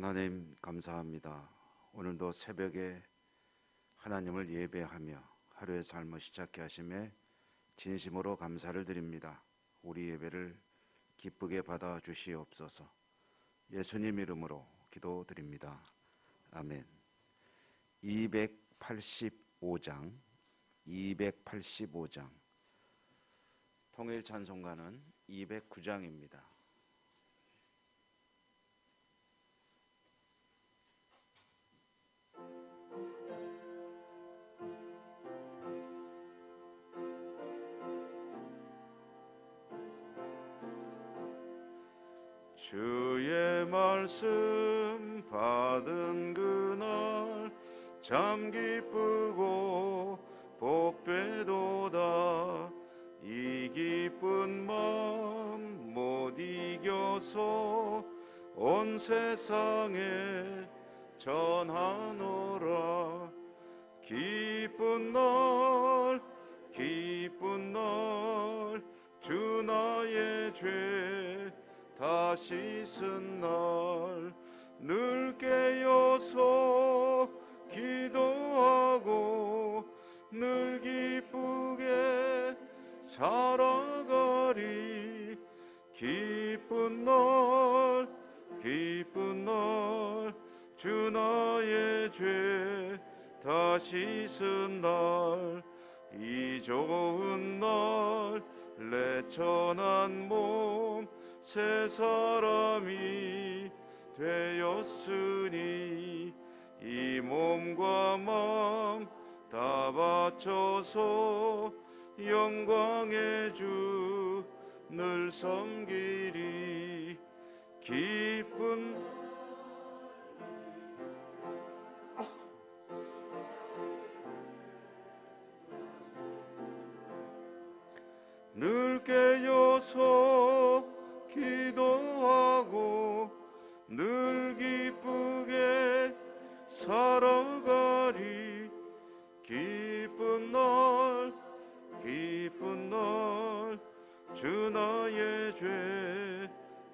하나님 감사합니다. 오늘도 새벽에 하나님을 예배하며 하루의 삶을 시작케 하심에 진심으로 감사를 드립니다. 우리 예배를 기쁘게 받아 주시옵소서. 예수님 이름으로 기도드립니다. 아멘. 285장 285장 통일 찬송가는 209장입니다. 주의 말씀 받은 그날 참 기쁘고 복되도다. 이 기쁜 마음 못 이겨서 온 세상에 전하노라. 기쁜 날 기쁜 날 주 나의 죄 다시 쓴날 늘 깨어서 기도하고 늘 기쁘게 살아가리. 기쁜 날 기쁜 날 주 나의 죄 다시 쓴날 이 좋은 날 내 천한 몸 새 사람이 되었으니 이 몸과 마음 다 바쳐서 영광의 주 늘 섬기리. 기쁜 늘 깨어서 살아가리. 기쁜 날 기쁜 날 주 나의 죄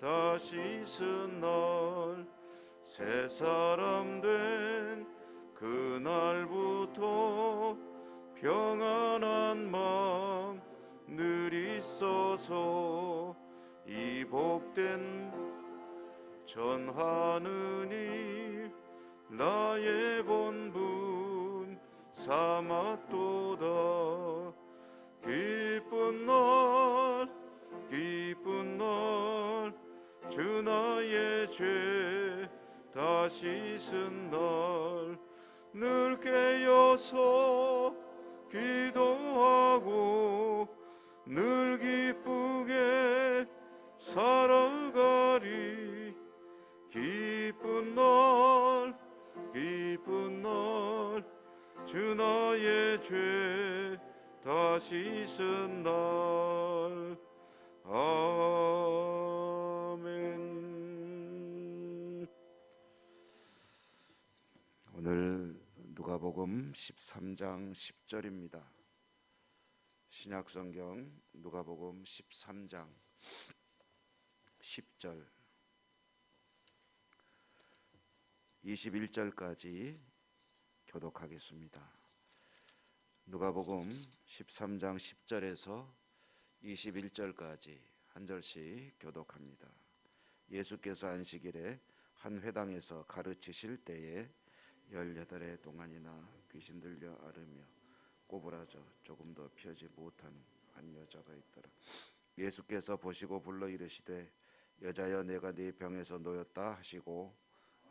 다시 쓴 날. 새 사람 된 그날부터 평안한 마음 늘 있어서 이 복된 전하는 일 나의 본분 삼았도다 기쁜 날 기쁜 날 주 나의 죄 다시 쓴날 늘 깨어서 기도하고 늘 기쁘게 살아 죄 다시 쓴 날 아멘 오늘 누가복음 13장 10절입니다. 신약 성경 누가복음 13장 10절 21절까지 교독하겠습니다. 누가복음 13장 10절에서 21절까지 한 절씩 교독합니다. 예수께서 안식일에 한 회당에서 가르치실 때에 열여덟 해 동안이나 귀신 들려 앓으며 꼬부라져 조금 더 피하지 못하는 한 여자가 있더라. 예수께서 보시고 불러 이르시되 여자여 내가 네 병에서 놓였다 하시고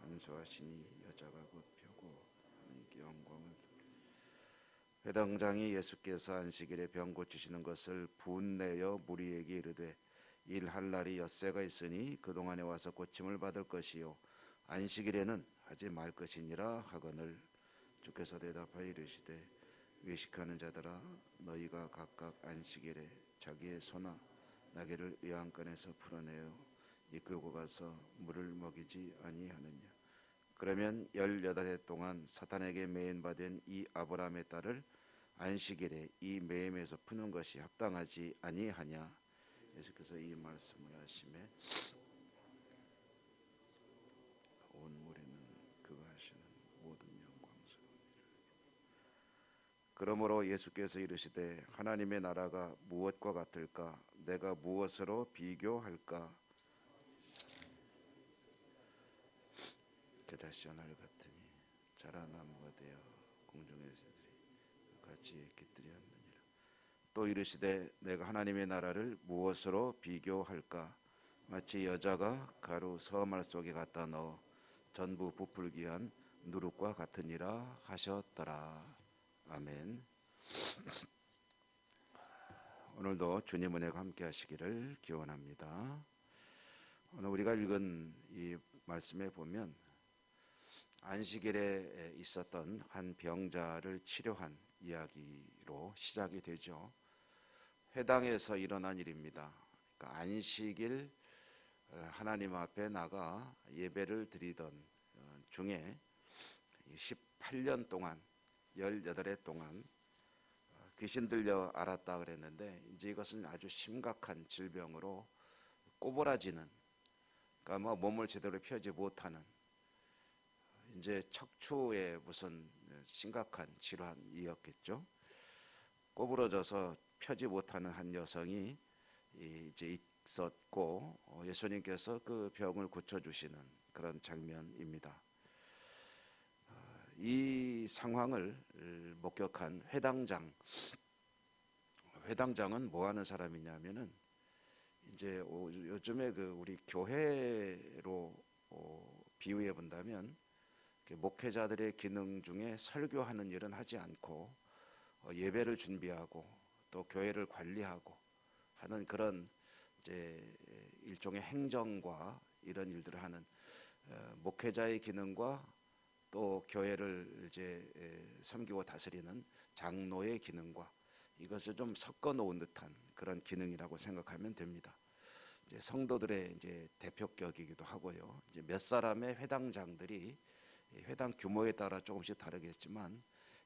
안수하시니 여자가 곧 펴고 하나님께 영광을 회당장이 예수께서 안식일에 병 고치시는 것을 분내어 무리에게 이르되 일할 날이 엿새가 있으니 그동안에 와서 고침을 받을 것이요. 안식일에는 하지 말 것이니라 하거늘 주께서 대답하여 이르시되 외식하는 자들아 너희가 각각 안식일에 자기의 소나 나귀를 의왕간에서 풀어내어 이끌고 가서 물을 먹이지 아니하느냐. 그러면 열여덟 해 동안 사탄에게 매인받은 이 아브라함의 딸을 안식일에 이 매임에서 푸는 것이 합당하지 아니하냐? 예수께서 이 말씀을 하심에 온 무리는 그가 하시는 모든 영광스러운 일을. 그러므로 예수께서 이르시되 하나님의 나라가 무엇과 같을까? 내가 무엇으로 비교할까? 대다시 하늘 같으니 자라나무가 되어 공중에서 또 이르시되 내가 하나님의 나라를 무엇으로 비교할까 마치 여자가 가루 서말 속에 갖다 넣어 전부 부풀기한 누룩과 같으니라 하셨더라 아멘. 오늘도 주님 은혜가 함께 하시기를 기원합니다. 오늘 우리가 읽은 이 말씀에 보면 안식일에 있었던 한 병자를 치료한 이야기로 시작이 되죠. 회당에서 일어난 일입니다. 그러니까 안식일 어, 하나님 앞에 나가 예배를 드리던 어, 중에 18년 동안 18해 동안 어, 귀신 들려 알았다 그랬는데 이제 이것은 아주 심각한 질병으로 꼬부라지는 그러니까 뭐 몸을 제대로 펴지 못하는 이제 척추에 무슨 심각한 질환이었겠죠. 꼬부러져서 펴지 못하는 한 여성이 이제 있었고 어, 예수님께서 그 병을 고쳐 주시는 그런 장면입니다. 이 상황을 목격한 회당장 회당장은 뭐 하는 사람이냐면은 이제 요즘에 그 우리 교회로 어, 비유해 본다면 목회자들의 기능 중에 설교하는 일은 하지 않고 어, 예배를 준비하고 또 교회를 관리하고 하는 그런 이제 일종의 행정과 이런 일들을 하는 어, 목회자의 기능과 또 교회를 이제 섬기고 다스리는 장로의 기능과 이것을 좀 섞어 놓은 듯한 그런 기능이라고 생각하면 됩니다. 이제 성도들의 이제 대표격이기도 하고요. 이제 몇 사람의 회당장들이 회당 규모에 따라 조금씩 다르겠지만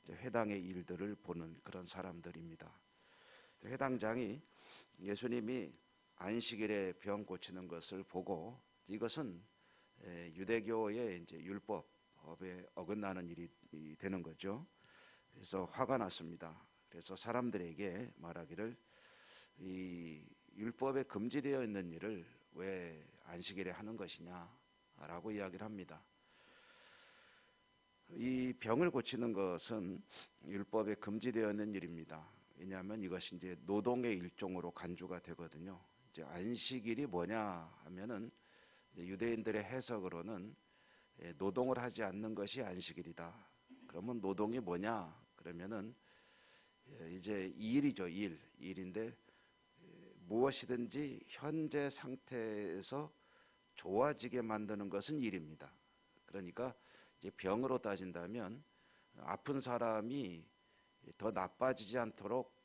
회당의 일들을 보는 그런 사람들입니다. 회당장이 예수님이 안식일에 병 고치는 것을 보고 이것은 유대교의 이제 율법 법에 어긋나는 일이 되는 거죠. 그래서 화가 났습니다. 그래서 사람들에게 말하기를 이 율법에 금지되어 있는 일을 왜 안식일에 하는 것이냐라고 이야기를 합니다. 이 병을 고치는 것은 율법에 금지되어 있는 일입니다. 왜냐하면 이것이 이제 노동의 일종으로 간주가 되거든요. 이제 안식일이 뭐냐 하면은 유대인들의 해석으로는 예, 노동을 하지 않는 것이 안식일이다. 그러면 노동이 뭐냐? 그러면은 예, 이제 일이죠, 일. 일인데 예, 무엇이든지 현재 상태에서 좋아지게 만드는 것은 일입니다. 그러니까 이제 병으로 따진다면 아픈 사람이 더 나빠지지 않도록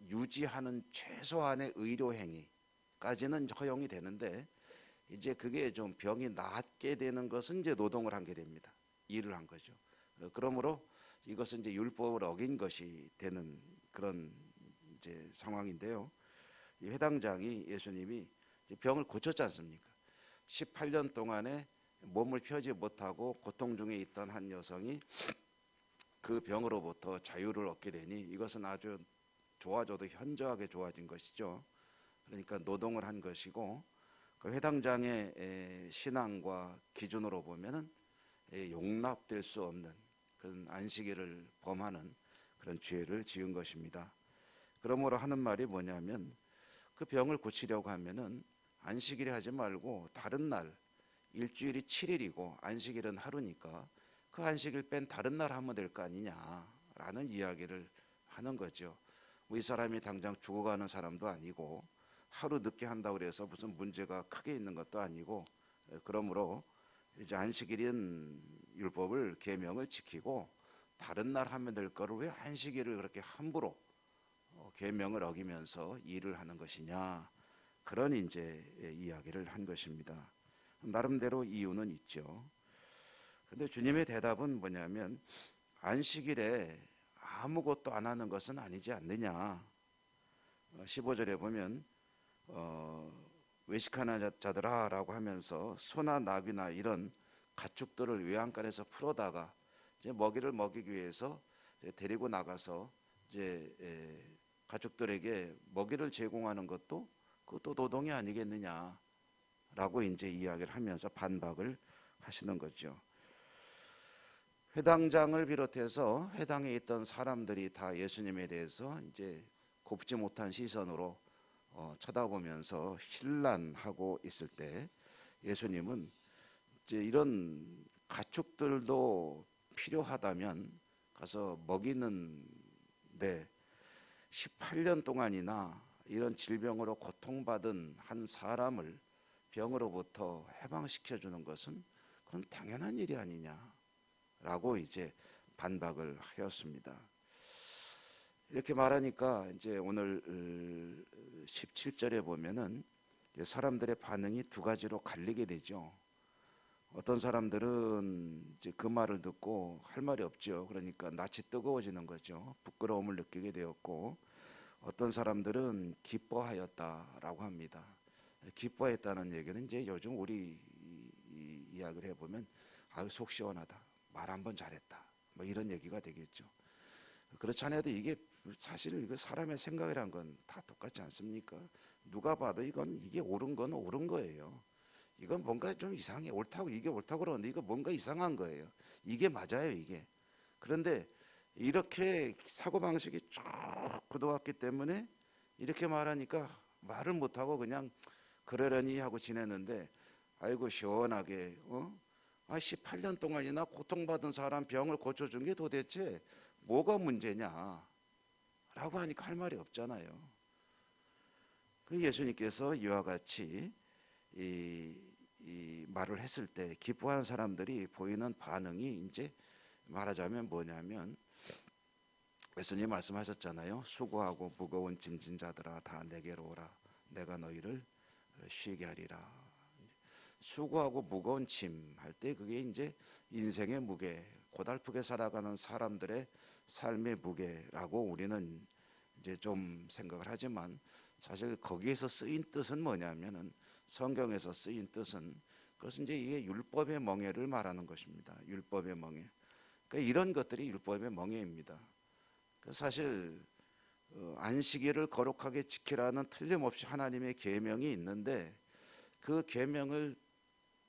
유지하는 최소한의 의료 행위까지는 허용이 되는데 이제 그게 좀 병이 낫게 되는 것은 이제 노동을 한 게 됩니다. 일을 한 거죠. 어, 그러므로 이것은 이제 율법을 어긴 것이 되는 그런 이제 상황인데요. 이 회당장이 예수님이 병을 고쳤지 않습니까? 18년 동안에 몸을 펴지 못하고 고통 중에 있던 한 여성이 그 병으로부터 자유를 얻게 되니 이것은 아주 좋아져도 현저하게 좋아진 것이죠. 그러니까 노동을 한 것이고 그 회당장의 신앙과 기준으로 보면은 용납될 수 없는 그런 안식일을 범하는 그런 죄를 지은 것입니다. 그러므로 하는 말이 뭐냐면 그 병을 고치려고 하면은 안식일에 하지 말고 다른 날 일주일이 7일이고 안식일은 하루니까 그 안식일 뺀 다른 날 하면 될 거 아니냐라는 이야기를 하는 거죠. 뭐 이 사람이 당장 죽어가는 사람도 아니고 하루 늦게 한다고 그래서 무슨 문제가 크게 있는 것도 아니고 그러므로 이제 안식일인 율법을 계명을 지키고 다른 날 하면 될 거를 왜 안식일을 그렇게 함부로 어, 계명을 어기면서 일을 하는 것이냐 그런 이제 이야기를 한 것입니다. 나름대로 이유는 있죠. 그런데 주님의 대답은 뭐냐면 안식일에 아무것도 안 하는 것은 아니지 않느냐. 15절에 어, 보면 어, 외식하는 자들아라고 하면서 소나 나귀나 이런 가축들을 외양간에서 풀어다가 이제 먹이를 먹이기 위해서 데리고 나가서 이제 에, 가족들에게 먹이를 제공하는 것도 그것도 노동이 아니겠느냐라고 이제 이야기를 하면서 반박을 하시는 거죠. 회당장을 비롯해서 회당에 있던 사람들이 다 예수님에 대해서 이제 곱지 못한 시선으로 어, 쳐다보면서 힐난하고 있을 때 예수님은 이제 이런 가축들도 필요하다면 가서 먹이는데 18년 동안이나 이런 질병으로 고통받은 한 사람을 병으로부터 해방시켜 주는 것은 그건 당연한 일이 아니냐 라고 이제 반박을 하였습니다. 이렇게 말하니까 이제 오늘 17절에 보면은 이제 사람들의 반응이 두 가지로 갈리게 되죠. 어떤 사람들은 이제 그 말을 듣고 할 말이 없죠. 그러니까 낯이 뜨거워지는 거죠. 부끄러움을 느끼게 되었고 어떤 사람들은 기뻐하였다라고 합니다. 기뻐했다는 얘기는 이제 요즘 우리 이야기를 해보면 아유 속 시원하다 말 한 번 잘했다 뭐 이런 얘기가 되겠죠. 그렇지 않아도 이게 사실 이거 사람의 생각이란 건 다 똑같지 않습니까? 누가 봐도 이건 이게 옳은 건 옳은 거예요. 이건 뭔가 좀 이상해 옳다고 이게 옳다고 그러는데 이거 뭔가 이상한 거예요. 이게 맞아요 이게. 그런데 이렇게 사고 방식이 쭉 굳어왔기 때문에 이렇게 말하니까 말을 못 하고 그냥 그러려니 하고 지냈는데 아이고 시원하게 어? 아 18년 동안이나 고통받은 사람 병을 고쳐준 게 도대체 뭐가 문제냐? 라고 하니까 할 말이 없잖아요. 그 예수님께서 이와 같이 이, 이 말을 했을 때 기뻐하는 사람들이 보이는 반응이 이제 말하자면 뭐냐면 예수님 말씀하셨잖아요. 수고하고 무거운 짐진 자들아 다 내게로 오라. 내가 너희를 쉬게 하리라. 수고하고 무거운 짐 할 때 그게 이제 인생의 무게, 고달프게 살아가는 사람들의 삶의 무게라고 우리는 이제 좀 생각을 하지만 사실 거기에서 쓰인 뜻은 뭐냐면은 성경에서 쓰인 뜻은 그것은 이제 이게 율법의 멍해를 말하는 것입니다. 율법의 멍해. 그러니까 이런 것들이 율법의 멍해입니다. 그 사실 어, 안식일을 거룩하게 지키라는 틀림없이 하나님의 계명이 있는데 그 계명을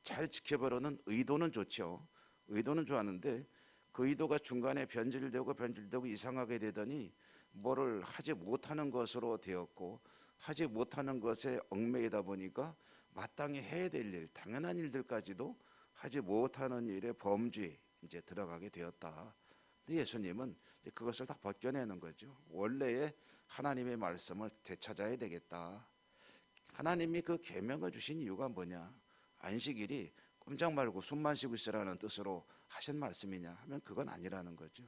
잘 지켜보려는 의도는 좋죠. 의도는 좋았는데 그 의도가 중간에 변질되고 변질되고 이상하게 되더니 뭐를 하지 못하는 것으로 되었고 하지 못하는 것에 얽매이다 보니까 마땅히 해야 될 일, 당연한 일들까지도 하지 못하는 일에 범죄 이제 들어가게 되었다. 근데 예수님은 그것을 다 벗겨내는 거죠. 원래의 하나님의 말씀을 되찾아야 되겠다. 하나님이 그 계명을 주신 이유가 뭐냐? 안식일이 꼼짝 말고 숨만 쉬고 있으라는 뜻으로 하신 말씀이냐 하면 그건 아니라는 거죠.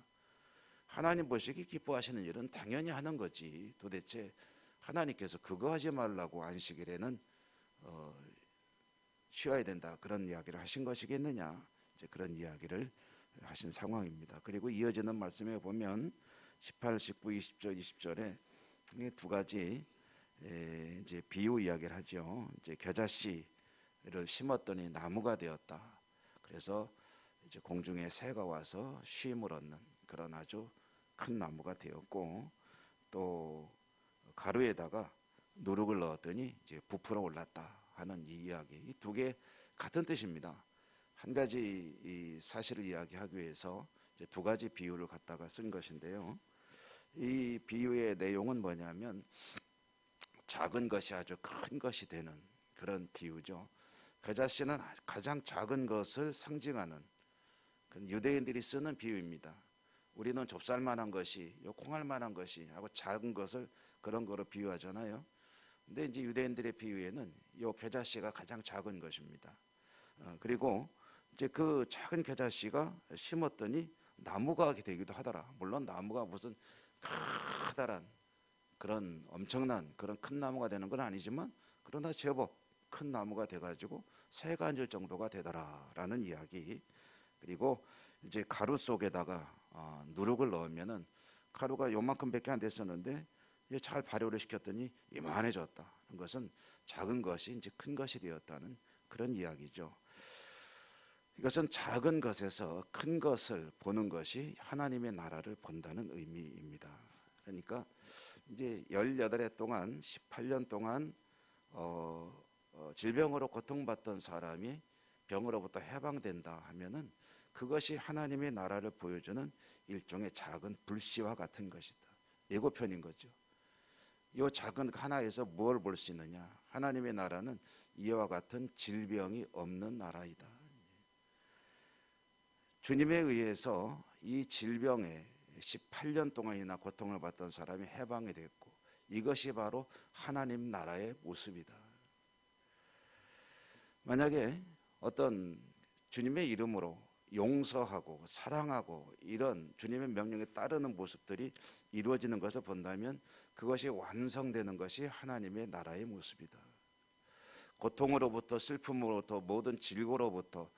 하나님 보시기 기뻐하시는 일은 당연히 하는 거지. 도대체 하나님께서 그거 하지 말라고 안식일에는 어, 쉬어야 된다 그런 이야기를 하신 것이겠느냐 이제 그런 이야기를 하신 상황입니다. 그리고 이어지는 말씀에 보면 18, 19, 20절, 20절에 두 가지 에, 이제 비유 이야기를 하죠. 이제 겨자씨 를 심었더니 나무가 되었다. 그래서 이제 공중에 새가 와서 쉼을 얻는 그런 아주 큰 나무가 되었고 또 가루에다가 누룩을 넣었더니 이제 부풀어 올랐다 하는 이 이야기 이 두 개 같은 뜻입니다. 한 가지 이 사실을 이야기하기 위해서 두 가지 비유를 갖다가 쓴 것인데요. 이 비유의 내용은 뭐냐면 작은 것이 아주 큰 것이 되는 그런 비유죠. 겨자씨는 가장 작은 것을 상징하는 유대인들이 쓰는 비유입니다. 우리는 좁쌀만한 것이, 요 콩알만한 것이 하고 작은 것을 그런 거로 비유하잖아요. 근데 이제 유대인들의 비유에는 요 겨자씨가 가장 작은 것입니다. 어, 그리고 이제 그 작은 겨자씨가 심었더니 나무가 되기도 하더라. 물론 나무가 무슨 커다란 그런 엄청난 그런 큰 나무가 되는 건 아니지만 그러나 제법 큰 나무가 돼가지고 새가 앉을 정도가 되더라라는 이야기. 그리고 이제 가루 속에다가 어, 누룩을 넣으면은 가루가 요만큼밖에 안 됐었는데 이제 잘 발효를 시켰더니 이만해졌다. 그것은 작은 것이 이제 큰 것이 되었다는 그런 이야기죠. 이것은 작은 것에서 큰 것을 보는 것이 하나님의 나라를 본다는 의미입니다. 그러니까 이제 18해 동안 18년 동안 어, 어, 질병으로 고통받던 사람이 병으로부터 해방된다 하면은 그것이 하나님의 나라를 보여주는 일종의 작은 불씨와 같은 것이다. 예고편인 거죠. 이 작은 하나에서 뭘볼수 있느냐? 하나님의 나라는 이와 같은 질병이 없는 나라이다. 주님에 의해서 이 질병에 18년 동안이나 고통을 받던 사람이 해방이 됐고 이것이 바로 하나님 나라의 모습이다. 만약에 어떤 주님의 이름으로 용서하고 사랑하고 이런 주님의 명령에 따르는 모습들이 이루어지는 것을 본다면 그것이 완성되는 것이 하나님의 나라의 모습이다. 고통으로부터 슬픔으로부터 모든 질고로부터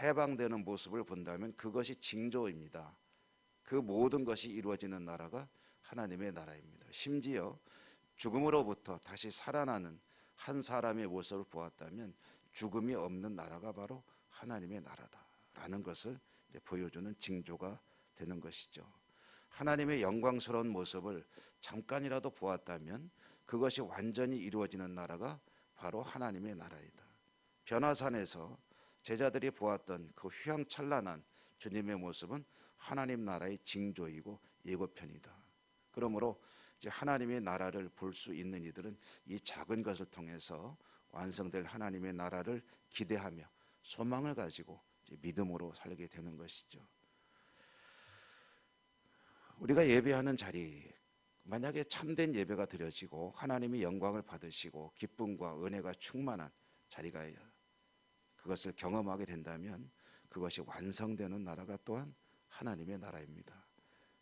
해방되는 모습을 본다면 그것이 징조입니다. 그 모든 것이 이루어지는 나라가 하나님의 나라입니다. 심지어 죽음으로부터 다시 살아나는 한 사람의 모습을 보았다면 죽음이 없는 나라가 바로 하나님의 나라다라는 것을 보여주는 징조가 되는 것이죠. 하나님의 영광스러운 모습을 잠깐이라도 보았다면 그것이 완전히 이루어지는 나라가 바로 하나님의 나라이다. 변화산에서 제자들이 보았던 그 휘황찬란한 주님의 모습은 하나님 나라의 징조이고 예고편이다. 그러므로 이제 하나님의 나라를 볼 수 있는 이들은 이 작은 것을 통해서 완성될 하나님의 나라를 기대하며 소망을 가지고 믿음으로 살게 되는 것이죠. 우리가 예배하는 자리 만약에 참된 예배가 드려지고 하나님이 영광을 받으시고 기쁨과 은혜가 충만한 자리가 그것을 경험하게 된다면 그것이 완성되는 나라가 또한 하나님의 나라입니다.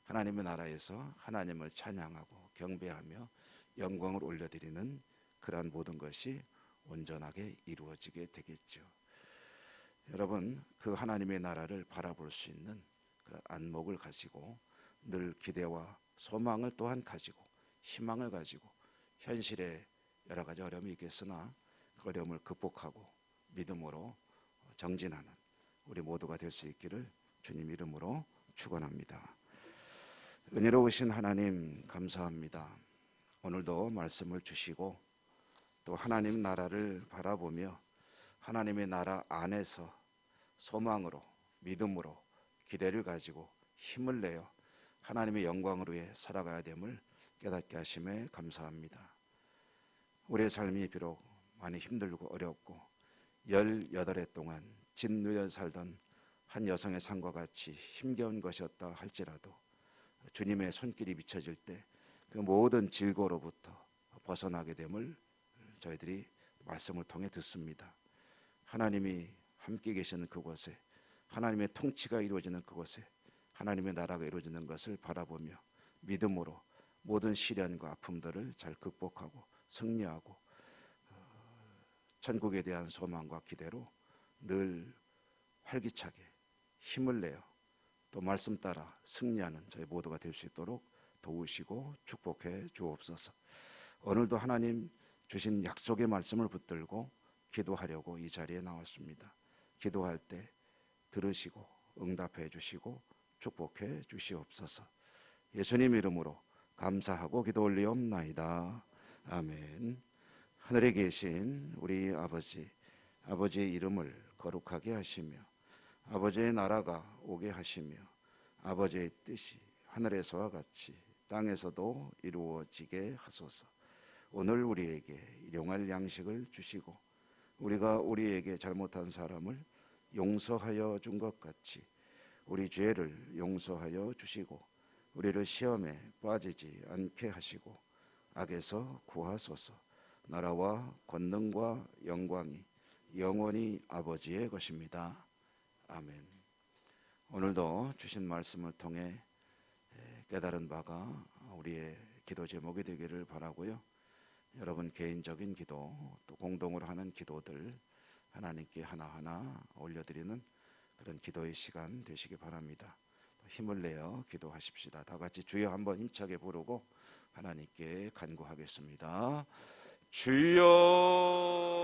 하나님의 나라에서 하나님을 찬양하고 경배하며 영광을 올려드리는 그러한 모든 것이 온전하게 이루어지게 되겠죠. 여러분 그 하나님의 나라를 바라볼 수 있는 그 안목을 가지고 늘 기대와 소망을 또한 가지고 희망을 가지고 현실에 여러 가지 어려움이 있겠으나 그 어려움을 극복하고 믿음으로 정진하는 우리 모두가 될 수 있기를 주님 이름으로 축원합니다. 은혜로우신 하나님 감사합니다. 오늘도 말씀을 주시고 또 하나님 나라를 바라보며 하나님의 나라 안에서 소망으로 믿음으로 기대를 가지고 힘을 내어 하나님의 영광을 위해 살아가야 됨을 깨닫게 하심에 감사합니다. 우리의 삶이 비록 많이 힘들고 어렵고 18해 동안 짓누려 살던 한 여성의 삶과 같이 힘겨운 것이었다 할지라도 주님의 손길이 비춰질 때 그 모든 질고로부터 벗어나게 됨을 저희들이 말씀을 통해 듣습니다. 하나님이 함께 계시는 그곳에 하나님의 통치가 이루어지는 그곳에 하나님의 나라가 이루어지는 것을 바라보며 믿음으로 모든 시련과 아픔들을 잘 극복하고 승리하고 어, 천국에 대한 소망과 기대로 늘 활기차게 힘을 내어 또 말씀 따라 승리하는 저희 모두가 될 수 있도록 도우시고 축복해 주옵소서. 오늘도 하나님 주신 약속의 말씀을 붙들고 기도하려고 이 자리에 나왔습니다. 기도할 때 들으시고 응답해 주시고 축복해 주시옵소서. 예수님 이름으로 감사하고 기도 올리옵나이다. 아멘. 하늘에 계신 우리 아버지, 아버지의 이름을 거룩하게 하시며 아버지의 나라가 오게 하시며 아버지의 뜻이 하늘에서와 같이 땅에서도 이루어지게 하소서. 오늘 우리에게 일용할 양식을 주시고 우리가 우리에게 잘못한 사람을 용서하여 준 것 같이 우리 죄를 용서하여 주시고 우리를 시험에 빠지지 않게 하시고 악에서 구하소서. 나라와 권능과 영광이 영원히 아버지의 것입니다. 아멘. 오늘도 주신 말씀을 통해 깨달은 바가 우리의 기도 제목이 되기를 바라고요. 여러분 개인적인 기도 또 공동으로 하는 기도들 하나님께 하나하나 올려드리는 그런 기도의 시간 되시기 바랍니다. 힘을 내어 기도하십시다. 다 같이 주여 한번 힘차게 부르고 하나님께 간구하겠습니다. 주여